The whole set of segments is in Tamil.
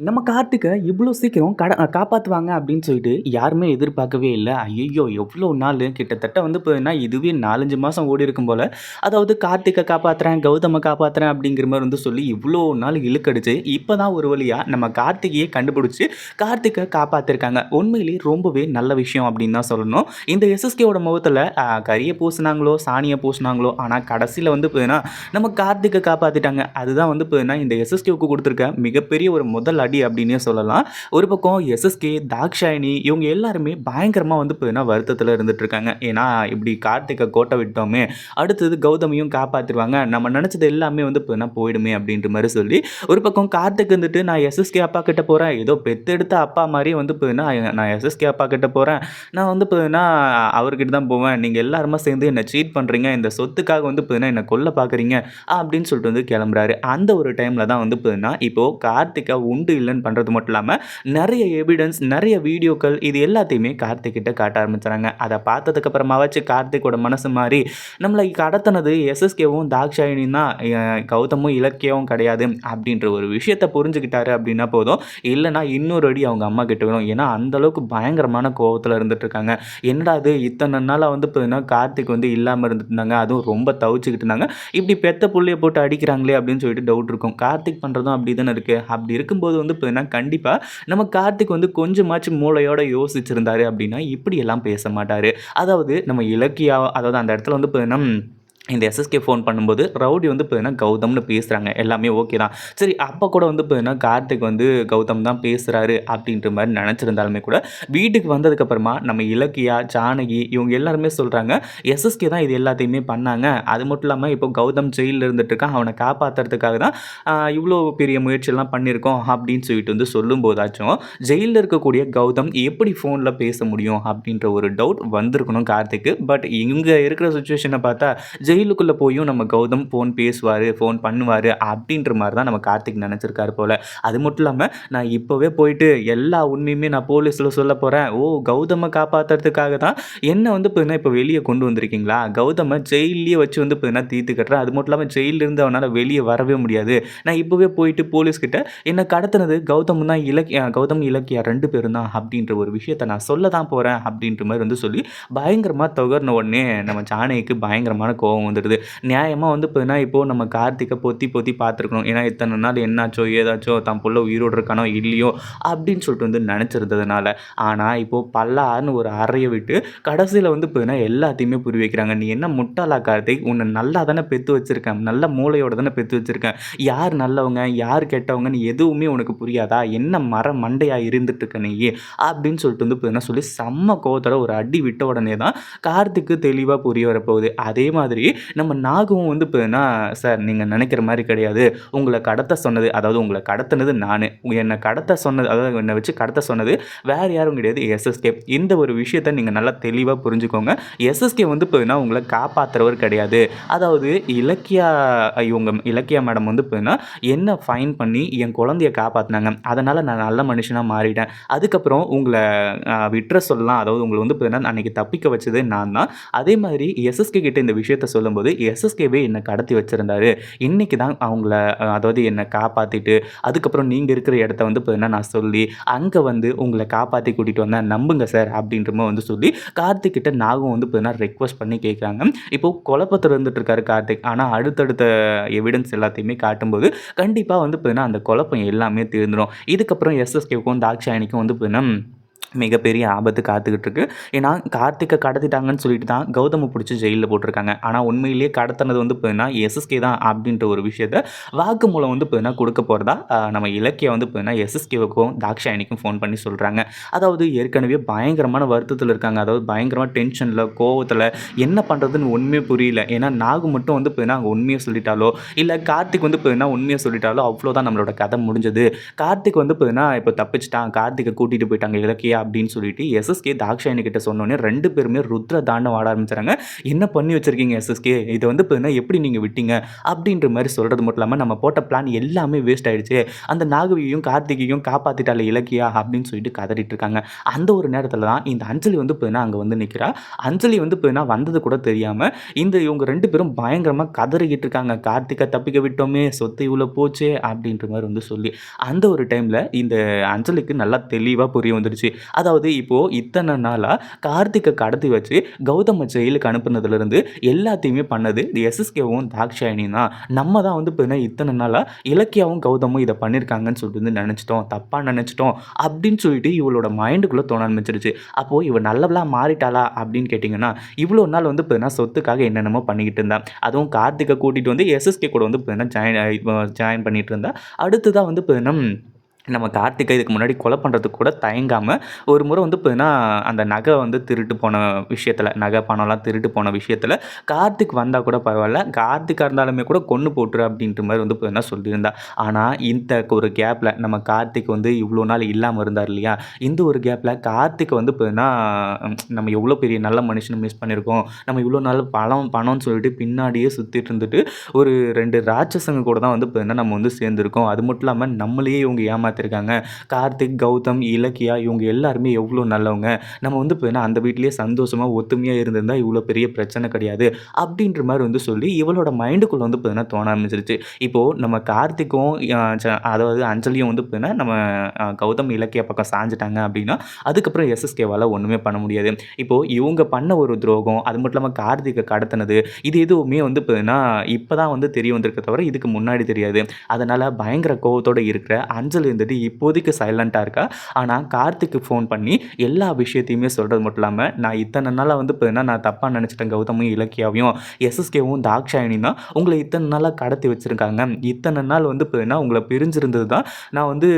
நம்ம கார்த்திகை இவ்வளோ சீக்கிரம் கட காப்பாற்றுவாங்க அப்படின்னு சொல்லிட்டு யாருமே எதிர்பார்க்கவே இல்லை. ஐயோ எவ்வளோ நாள்? கிட்டத்தட்ட வந்து பார்த்தீங்கன்னா, இதுவே நாலஞ்சு மாதம் ஓடி இருக்கும் போல். அதாவது கார்த்திகை காப்பாற்றுறேன் கௌதம காப்பாற்றுறேன் அப்படிங்கிற மாதிரி வந்து சொல்லி இவ்வளோ நாள் இழுக்கடிச்சு, இப்போ தான் ஒரு வழியாக நம்ம கார்த்திகையை கண்டுபிடிச்சி கார்த்திகை காப்பாற்றிருக்காங்க உண்மையிலேயே ரொம்பவே நல்ல விஷயம் அப்படின்னு தான் சொல்லணும். இந்த எஸ்எஸ்கேவோட முகத்தில் கரியை பூசினாங்களோ பூசுனாங்களோ, பூசினாங்களோ பூசுனாங்களோ, கடைசியில் வந்து பார்த்தீங்கன்னா, நம்ம கார்த்திகை காப்பாற்றிட்டாங்க அதுதான் வந்து பார்த்தீங்கன்னா, இந்த எஸ்எஸ்கேவுக்கு கொடுத்துருக்க மிகப்பெரிய ஒரு முதல் அடி அப்படின்னே சொல்லலாம். ஒரு பக்கம் எஸ்எஸ்கே, தாக்ஷாயணி இவங்க எல்லாருமே பயங்கரமாக வந்து பார்த்தீங்கன்னா, வருத்தத்தில் இருந்துட்டு இருக்காங்க. ஏன்னா, இப்படி கார்த்திகை கோட்டை விட்டோமே, அடுத்தது கௌதமியும் காப்பாற்றிடுவாங்க நம்ம நினச்சது எல்லாமே வந்து பார்த்தீங்கன்னா, போயிடுமே அப்படின்ற மாதிரி சொல்லி, ஒரு பக்கம் கார்த்திக் வந்துட்டு நான் எஸ்எஸ்கே அப்பா கிட்ட போகிறேன் ஏதோ பெத்தெடுத்த அப்பா மாதிரியே வந்து பார்த்தீங்கன்னா, நான் எஸ்எஸ்கே அப்பா கிட்ட போகிறேன் நான் வந்து பார்த்தீங்கன்னா, அவர்கிட்ட தான் போவேன். நீங்கள் எல்லாருமா சேர்ந்து என்னை சீட் பண்ணுறீங்க இந்த சொத்துக்காக வந்து பார்த்தீங்கன்னா, என்னை கொல்ல பார்க்குறீங்க. அப்படின்னு சொல்லிட்டு வந்து கிளம்புறாரு அந்த ஒரு டைமில் தான் வந்து பார்த்தீங்கன்னா, இப்போது கார்த்திகா உண்டு இல்லைன்னு பண்றது மட்டும் இல்லாம, நிறைய எவிடன்ஸ், நிறைய வீடியோக்கள் இது எல்லாத்தையுமே கார்த்திக் கிட்ட காட்ட ஆரம்பிச்சுறாங்க. அதை பார்த்ததுக்கு அப்புறமாவாச்சும் கார்த்திக்கோட மனசு மாதிரி நம்மளை கடத்தினது எஸ்எஸ்கேவும், தாக்ஷாயணியும் தான். கௌதமும், இலக்கியமும் கிடையாது. அப்படின்ற ஒரு விஷயத்தை புரிஞ்சுக்கிட்டாரு அப்படின்னா போதும். இல்லைனா இன்னொரு அடி அவங்க அம்மா கிட்ட விழும். ஏன்னா, அந்த அளவுக்கு பயங்கரமான கோபத்தில் இருந்துட்டு இருக்காங்க. என்னடா இது இத்தனை நாளாக வந்து பார்த்தீங்கன்னா, கார்த்திக் வந்து இல்லாமல் இருந்துட்டு இருந்தாங்க. அதுவும் ரொம்ப தவிச்சுக்கிட்டு இருந்தாங்க. இப்படி பெத்த புள்ளைய போட்டு அடிக்கிறாங்களே அப்படின்னு சொல்லிட்டு டவுட் இருக்கும். கார்த்திக் பண்ணுறதும் அப்படி தானே இருக்கு. அப்படி இருக்கும்போது வந்து பார்த்தீங்கன்னா, கண்டிப்பாக நம்ம கார்த்திக் வந்து கொஞ்சமாச்சும் மூளையோட யோசிச்சிருந்தாரு அப்படின்னா, இப்படியெல்லாம் பேச மாட்டாரு. அதாவது நம்ம இலக்கியா அதாவது அந்த இடத்துல வந்து பார்த்தீங்கன்னா, இந்த எஸ்எஸ்கே ஃபோன் பண்ணும்போது, ரவுடி வந்து பார்த்தீங்கன்னா, கௌதம்னு பேசுகிறாங்க எல்லாமே ஓகே தான். சரி அப்போ கூட வந்து பார்த்தீங்கன்னா, கார்த்திக் வந்து கௌதம் தான் பேசுகிறாரு அப்படின்ற மாதிரி நினச்சிருந்தாலுமே கூட, வீட்டுக்கு வந்ததுக்கப்புறமா நம்ம இலக்கியா, ஜானகி இவங்க எல்லாருமே சொல்கிறாங்க எஸ்எஸ்கே தான் இது எல்லாத்தையுமே பண்ணாங்க. அது மட்டும் இல்லாமல் இப்போ கௌதம் ஜெயிலில் இருந்துட்டுருக்கான் இருக்கான். காப்பாற்றுறதுக்காக காப்பாத்துறதுக்காக தான் இவ்வளோ பெரிய முயற்சியெல்லாம் பண்ணியிருக்கோம் அப்படின்னு சொல்லிட்டு வந்து சொல்லும் போதாச்சும் ஜெயிலில் இருக்கக்கூடிய கௌதம் எப்படி ஃபோனில் பேச முடியும் அப்படின்ற ஒரு டவுட் வந்திருக்கணும் கார்த்திக்கு. பட் இங்கே இருக்கிற சுச்சுவேஷனை பார்த்தா, ஜெயிலுக்குள்ளே போயும் நம்ம கௌதம் ஃபோன் பேசுவார் ஃபோன் பண்ணுவார் அப்படின்ற மாதிரி தான் நம்ம கார்த்திக் நினச்சிருக்காரு போல் அது மட்டும் இல்லாமல் நான் இப்போவே போயிட்டு எல்லா உண்மையுமே நான் போலீஸில் சொல்லப் போகிறேன் ஓ! கௌதமை காப்பாத்துறதுக்காக தான் என்ன வந்து பார்த்தீங்கன்னா, இப்போ வெளியே கொண்டு வந்திருக்கீங்களா? கௌதமை ஜெயிலே வச்சு வந்து பார்த்தீங்கன்னா தீர்த்து கட்டுறேன். அது மட்டும் இல்லாமல் ஜெயிலிருந்து அவனால் வெளியே வரவே முடியாது. நான் இப்போவே போயிட்டு போலீஸ் என்னை கடத்தினது கடத்துனது தான் இலக்கியா கௌதம், இலக்கியா ரெண்டு பேரும் தான் அப்படின்ற ஒரு விஷயத்த நான் சொல்ல தான் போகிறேன் அப்படின்ற மாதிரி வந்து சொல்லி, பயங்கரமாக தொகர்ன உடனே நம்ம ஜானகிக்கு பயங்கரமான கோவம் வந்துடுது. நியாயமாக வந்து பார்த்தீங்கன்னா, இப்போது நம்ம கார்த்திகை பொத்தி பொத்தி பார்த்துருக்கணும். ஏன்னா, இத்தனை நாள் என்னாச்சோ, ஏதாச்சோ, தான் புள்ள உயிரோட இருக்கானோ, இல்லையோ அப்படின்னு சொல்லிட்டு வந்து நினச்சிருந்ததுனால ஆனால் இப்போது பல்லான்னு ஒரு அறையை விட்டு கடைசியில் வந்து பார்த்தீங்கன்னா, எல்லாத்தையுமே புரிய வைக்கிறாங்க. நீ என்ன முட்டாளா கார்த்திக்? உன்னை நல்லா தானே பெற்று வச்சிருக்கேன். நல்ல மூளையோட தானே பெற்று வச்சுருக்கேன் யார் நல்லவங்க, யார் கெட்டவங்கன்னு எதுவுமே உனக்கு புரியாதா? என்ன மர மண்டையாக இருந்துட்டுருக்க நீ அப்படின்னு சொல்லிட்டு வந்து பார்த்தீங்கன்னா சொல்லி செம்ம கோவத்தோட ஒரு அடி விட்ட உடனே தான் கார்த்திக்கு தெளிவாக புரிய வரப்போகுது. அதே மாதிரி நம்ம நாகவும் வந்து இப்போனா சார் நீங்கள் நினைக்கிற மாதிரி கிடையாது. உங்களை கடத்த சொன்னது அதாவது உங்களை கடத்தினது நான் என்னை கடத்த சொன்னது அதாவது என்னை வச்சு கடத்த சொன்னது வேறு யாரும் கிடையாது எஸ்எஸ்கே. இந்த ஒரு விஷயத்த நீங்கள் நல்லா தெளிவாக புரிஞ்சுக்கோங்க. எஸ்எஸ்கே வந்து இப்போனா உங்களை காப்பாத்துறவர் கிடையாது. அதாவது இலக்கியா இவங்க இலக்கியா மேடம் வந்து இப்போனா என்ன ஃபைன் பண்ணி என் குழந்தைய காப்பாற்றினாங்க அதனால் நான் நல்ல மனுஷனாக மாறிட்டேன். அதுக்கப்புறம் உங்களை விட்டுற சொல்லலாம். அதாவது உங்களை வந்து பார்த்தீங்கன்னா, அன்னைக்கு தப்பிக்க வச்சது நான் தான். அதே மாதிரி எஸ்எஸ்கே கிட்ட இந்த விஷயத்த சொல்லும்போது, எஸ்எஸ்கேவே என்னை கடத்தி வச்சிருந்தாரு. இன்னைக்கு தான் அவங்கள அதாவது என்னை காப்பாற்றிட்டு அதுக்கப்புறம் நீங்கள் இருக்கிற இடத்த வந்து பார்த்தீங்கன்னா, நான் சொல்லி, அங்கே வந்து உங்களை காப்பாற்றி கூட்டிட்டு வந்தேன். நம்புங்க சார் அப்படின்ற வந்து சொல்லி, கார்த்திக் கிட்ட நாகும் வந்து பார்த்தீங்கன்னா, ரெக்வெஸ்ட் பண்ணி கேட்குறாங்க. இப்போது குழப்பத்தில் இருந்துட்டு இருக்காரு கார்த்திக். ஆனால் அடுத்தடுத்த எவிடன்ஸ் எல்லாத்தையுமே காட்டும்போது, கண்டிப்பாக வந்து பார்த்தீங்கன்னா, அந்த குழப்பம் எல்லாமே தீர்ந்துடும் இதுக்கப்புறம் எஸ்எஸ்கேவுக்கும், தாக்ஷாயணிக்கும் வந்து பார்த்தீங்கன்னா, மிகப்பெரிய ஆபத்து காத்துக்கிட்டு இருக்கு. ஏன்னா, கார்த்திகை கடத்திட்டாங்கன்னு சொல்லிட்டு தான் கௌதமை பிடிச்சி ஜெயிலில் போட்டிருக்காங்க ஆனால் உண்மையிலேயே கடத்தினது வந்து பார்த்தீங்கன்னா, எஸ்எஸ்கே தான் அப்படின்ற ஒரு விஷயத்த வாக்குமூலம் வந்து பார்த்தீங்கன்னா கொடுக்க போகிறதா நம்ம இலக்கிய வந்து பார்த்தீங்கன்னா, எஸ்எஸ்கேவுக்கும், தாக்ஷாயணிக்கும் ஃபோன் பண்ணி சொல்கிறாங்க அதாவது ஏற்கனவே பயங்கரமான வருத்தத்தில் இருக்காங்க. அதாவது பயங்கரமாக டென்ஷனில் கோவத்தில் என்ன பண்ணுறதுன்னு உண்மையே புரியல. ஏன்னா, நாகு மட்டும் வந்து பார்த்தீங்கன்னா, அங்கே உண்மையை சொல்லிட்டாலோ, இல்லை கார்த்திக் வந்து பார்த்தீங்கன்னா, உண்மையை சொல்லிட்டாலோ அவ்வளோதான் நம்மளோட கதை முடிஞ்சது. கார்த்திக் வந்து பார்த்தீங்கன்னா, இப்போ தப்பிச்சிட்டான் கார்த்திகை கூட்டிகிட்டு போயிட்டாங்க இலக்கியா அப்படின்னு சொல்லிட்டு எஸ்எஸ்கே தாக்ஷாயணி கிட்ட சொன்னோன்னே ரெண்டு பேருமே ருத்ர தாண்டம் ஆட ஆரம்பிச்சாங்க. என்ன பண்ணி வச்சிருக்கீங்க எஸ்எஸ்கே இதை வந்து இப்போ எப்படி நீங்கள் விட்டீங்க? அப்படின்ற மாதிரி சொல்கிறது மட்டும் இல்லாமல் நம்ம போட்ட பிளான் எல்லாமே வேஸ்ட் ஆயிடுச்சு. அந்த நாகவியையும் கார்த்திகையும் காப்பாற்றிட்டால இலக்கியா அப்படின்னு சொல்லிட்டு கதறிட்டு இருக்காங்க. அந்த ஒரு நேரத்தில் தான் இந்த அஞ்சலி வந்து இப்போ அங்கே வந்து நிற்கிறா அஞ்சலி வந்து இப்போ வந்தது கூட தெரியாமல் இந்த இவங்க ரெண்டு பேரும் பயங்கரமாக கதறிக்கிட்டு இருக்காங்க. கார்த்திகை தப்பிக்க விட்டோமே சொத்து இவ்வளோ போச்சே அப்படின்ற மாதிரி வந்து சொல்லி அந்த ஒரு டைமில் இந்த அஞ்சலிக்கு நல்லா தெளிவாக புரிய வந்துடுச்சு அதாவது இப்போது இத்தனை நாளாக கார்த்திகை கடத்தி வச்சு கௌதம ஜெயிலுக்கு அனுப்புனதுலேருந்து எல்லாத்தையுமே பண்ணது எஸ்எஸ்கேவும் தாக்ஷாயினி தான். நம்ம தான் வந்து இப்போ இத்தனை நாளாக இலக்கியாவும் கௌதமும் இதை பண்ணியிருக்காங்கன்னு சொல்லிட்டு வந்து நினச்சிட்டோம். தப்பாக நினச்சிட்டோம் அப்படின்னு சொல்லிட்டு இவளோட மைண்டுக்குள்ளே தோண ஆரம்பிச்சிருச்சு. அப்போது இவள் நல்லவளாக மாறிட்டாளா அப்படின்னு கேட்டிங்கன்னா இவ்வளோ நாள் வந்து இப்போ சொத்துக்காக என்னென்னமோ பண்ணிக்கிட்டு இருந்தான் அதுவும் கார்த்திகை கூட்டிகிட்டு வந்து எஸ்எஸ்கே கூட வந்து இப்போ ஜாயின் ஜாயின் பண்ணிகிட்டு இருந்தா. அடுத்ததாக வந்து இப்போ நம்ம கார்த்திகை இதுக்கு முன்னாடி கொலை பண்ணுறதுக்கு கூட தயங்காமல் ஒரு முறை வந்து பார்த்தீங்கன்னா அந்த நகை வந்து திருட்டு போன விஷயத்தில் நகை பணம்லாம் திருட்டு போன விஷயத்தில் கார்த்திக் வந்தால் கூட பரவாயில்ல கார்த்திகாக இருந்தாலுமே கூட கொன்று போட்டுரு அப்படின்ற மாதிரி வந்து பார்த்தீங்கன்னா சொல்லியிருந்தா. ஆனால் இந்த ஒரு கேப்பில் நம்ம கார்த்திக் வந்து இவ்வளோ நாள் இல்லாமல் இருந்தார் இல்லையா? இந்த ஒரு கேப்பில் கார்த்திக் வந்து பார்த்தீங்கன்னா நம்ம எவ்வளோ பெரிய நல்ல மனுஷனை மிஸ் பண்ணியிருக்கோம் நம்ம இவ்வளோ நாள் பணம் பணம்னு சொல்லிட்டு பின்னாடியே சுற்றிட்டு இருந்துட்டு ஒரு ரெண்டு ராட்சசங்க கூட தான் வந்து பார்த்தீங்கன்னா நம்ம வந்து சேர்ந்துருக்கோம். அது மட்டும் இல்லாமல் நம்மளையே இவங்க ஏமா பார்த்துருக்காங்க கார்த்திக் கௌதம் இலக்கியா இவங்க எல்லாருமே எவ்வளோ நல்லவங்க. நம்ம வந்து இப்போ அந்த வீட்லேயே சந்தோஷமாக ஒத்துமையாக இருந்திருந்தால் இவ்வளோ பெரிய பிரச்சனை கிடையாது. அப்படின்ற மாதிரி வந்து சொல்லி இவளோட மைண்டுக்குள்ளே வந்து பார்த்தீங்கன்னா தோண ஆரம்பிச்சிருச்சு. இப்போது நம்ம கார்த்திக்கும் அதாவது அஞ்சலியும் வந்து பார்த்தீங்கன்னா நம்ம கௌதம் இலக்கிய பக்கம் சாஞ்சிட்டாங்க அப்படின்னா அதுக்கப்புறம் எஸ்எஸ்கேவால் ஒன்றுமே பண்ண முடியாது. இப்போது இவங்க பண்ண ஒரு துரோகம் அது மட்டும் இல்லாமல் கார்த்திகை கடத்தினது இது எதுவுமே வந்து பார்த்தீங்கன்னா இப்போ தான் வந்து தெரிய வந்திருக்க தவிர இதுக்கு முன்னாடி தெரியாது. அதனால் பயங்கர கோவத்தோடு இருக்கிற அஞ்சலி இந்த வந்துட்டு இப்போதைக்கு சைலண்ட்டாக இருக்கா? ஆனால் கார்த்திக்கு ஃபோன் பண்ணி எல்லா விஷயத்தையுமே சொல்கிறது மட்டும் இல்லாமல் நான் இத்தனை நாளாக வந்து இப்போ நான் தப்பாக நினச்சிட்டேன் கௌதமும் இலக்கியாவையும் எஸ்எஸ்கேவும் தாக்ஷாயினி தான். உங்களை இத்தனை நாளாக கடத்தி வச்சுருக்காங்க. இத்தனை நாள் வந்து இப்போ உங்களை பிரிஞ்சிருந்தது தான். நான் வந்து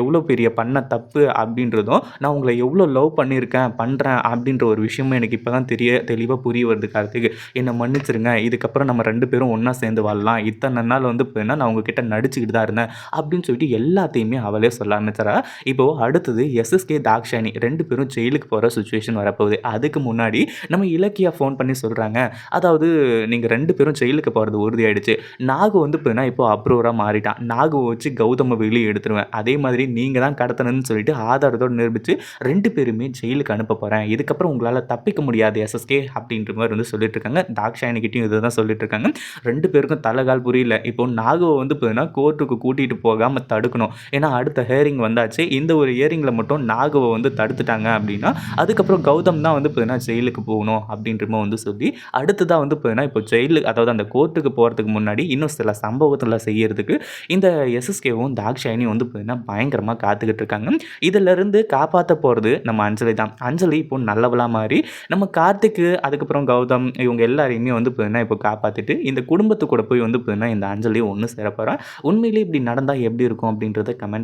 எவ்வளோ பெரிய பண்ண தப்பு அப்படின்றதும் நான் உங்களை எவ்வளோ லவ் பண்ணியிருக்கேன் பண்ணுறேன் அப்படின்ற ஒரு விஷயமும் எனக்கு இப்போ தான் தெரிய தெளிவாக புரிய வருது கார்த்திக். என்னை மன்னிச்சிருங்க. இதுக்கப்புறம் நம்ம ரெண்டு பேரும் ஒன்றா சேர்ந்து வாழலாம். இத்தனை நாள் வந்து இப்போ நான் உங்ககிட்ட நடிச்சுக்கிட்டு தான் இருந்தேன் அப்படின்னு சொல்லிட்டு எல்லாத்தையுமே அவளே சொல்ல ஆரம்பிச்சாரா இப்போது அடுத்தது எஸ்எஸ்கே தாக்ஷானி ரெண்டு பேரும் ஜெயிலுக்கு போகிற சுச்சுவேஷன் வரப்போகுது. அதுக்கு முன்னாடி நம்ம இலக்கியா ஃபோன் பண்ணி சொல்கிறாங்க அதாவது நீங்கள் ரெண்டு பேரும் ஜெயிலுக்கு போகிறது உறுதியாயிடுச்சு. நாகு வந்து இப்போ இப்போ அப்ரூவராக மாறிட்டான். நாகு வச்சு கௌதம வெளியே எடுத்துருவேன். அதே மாதிரி நீங்கள் தான் கடத்தணும்னு சொல்லிட்டு ஆதாரத்தோடு நிரூபித்து ரெண்டு பேருமே ஜெயிலுக்கு அனுப்ப போகிறேன் இதுக்கப்புறம் உங்களால் தப்பிக்க முடியாது எஸ்எஸ்கே அப்படின்ற மாதிரி வந்து சொல்லிட்டு இருக்காங்க. தாக்ஷாயணிக்கிட்டையும் இதை தான் சொல்லிட்டு இருக்காங்க. ரெண்டு பேருக்கும் தலைகால் புரியல. இப்போ நாகுவை வந்து பார்த்தீங்கன்னா கோர்ட்டுக்கு கூட்டிகிட்டு போகாமல் தடுக்கணும். ஏன்னா அடுத்த ஹேரிங் வந்தாச்சு. இந்த ஒரு இயரிங்கில் மட்டும் நாகுவை வந்து தடுத்துட்டாங்க அப்படின்னா அதுக்கப்புறம் கௌதம் தான் வந்து பார்த்தீங்கன்னா ஜெயிலுக்கு போகணும் அப்படின்றமோ வந்து சொல்லி அடுத்ததாக வந்து பார்த்தீங்கன்னா இப்போ ஜெயிலு அதாவது அந்த கோர்ட்டுக்கு போகிறதுக்கு முன்னாடி இன்னும் சில சம்பவத்தில் செய்யறதுக்கு இந்த எஸ்எஸ்கேவும் தாக்ஷாயினியும் வந்து பார்த்தீங்கன்னா பயங்கரமாக காத்துக்கிட்டு இருக்காங்க. இதிலிருந்து காப்பாற்ற போகிறது நம்ம அஞ்சலி தான். அஞ்சலி இப்போ நல்லவளாக மாறி நம்ம கார்த்திக்கு அதுக்கப்புறம் கௌதம் இவங்க எல்லாரையுமே வந்து பார்த்தீங்கன்னா இப்போ காப்பாற்றிட்டு இந்த குடும்பத்து கூட போய் வந்து பார்த்தீங்கன்னா இந்த அஞ்சலி ஒன்று சேரப்போகிறேன் உண்மையிலே இப்படி நடந்தால் எப்படி இருக்கும் அப்படின்றத கமெண்ட்